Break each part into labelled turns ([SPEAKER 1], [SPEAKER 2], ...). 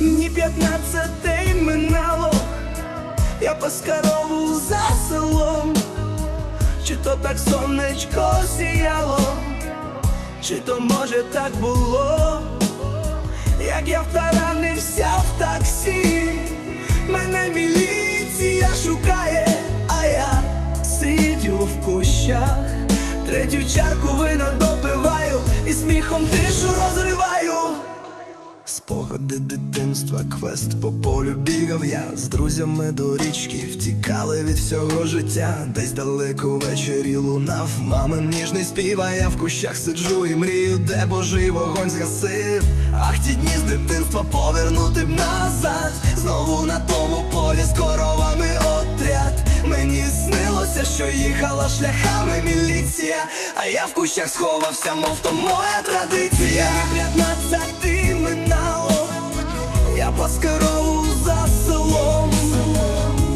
[SPEAKER 1] Ні п'ятнадцяте минало, я поскарову за селом, чи то так сонечко сіяло, чи то може так було, як я втаранився в таксі, мене міліція шукає, а я сидю в кущах, третю чарку вина допиваю і сміхом тишу розриваю. Спогади дитинства, квест по полю бігав я з друзями до річки, втікали від всього життя, десь далеко ввечері лунав мамин ніжний спів, я в кущах сиджу і мрію, де божий вогонь згасив. Ах, ті дні з дитинства повернути б назад, знову на тому полі з коровами отряд. Мені снилося, що їхала шляхами міліція, а я в кущах сховався, мов то моя традиція. Поскерову за селом,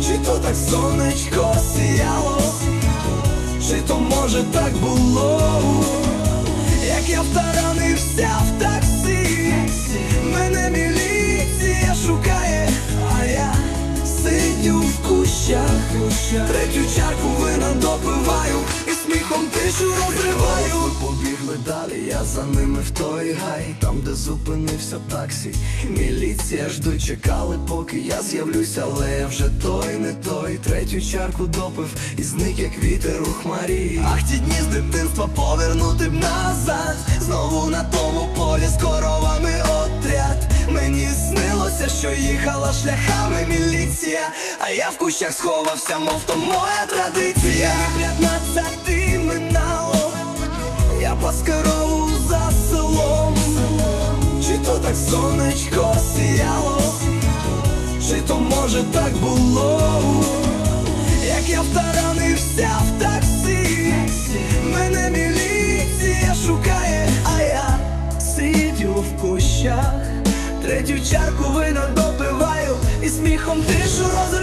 [SPEAKER 1] чи то так сонечко сіяло, чи то може так було, як я втаранився в таксі, мене міліція шукає, а я сидю в кущах, третю чарку вина допиваю тишу розриваю. Побігли далі, я за ними в той гай, там, де зупинився таксі. Міліція ж дочекали, поки я з'явлюся, але я вже той, не той. Третю чарку допив і зник, як вітер у хмарі. Ах, ті дні з дитинства повернути б назад. Знову на тому полі. Мені снилося, що їхала шляхами міліція, а я в кущах сховався, мов то моя традиція. П'ятнадцяти минало, я поскерову за селом, чи то так сонечко сіяло, чи то може так було, як я втаранився в таксі, мене міліція шукає, а я сидю в кущах, третю чарку вина допиваю і сміхом тишу розриваю.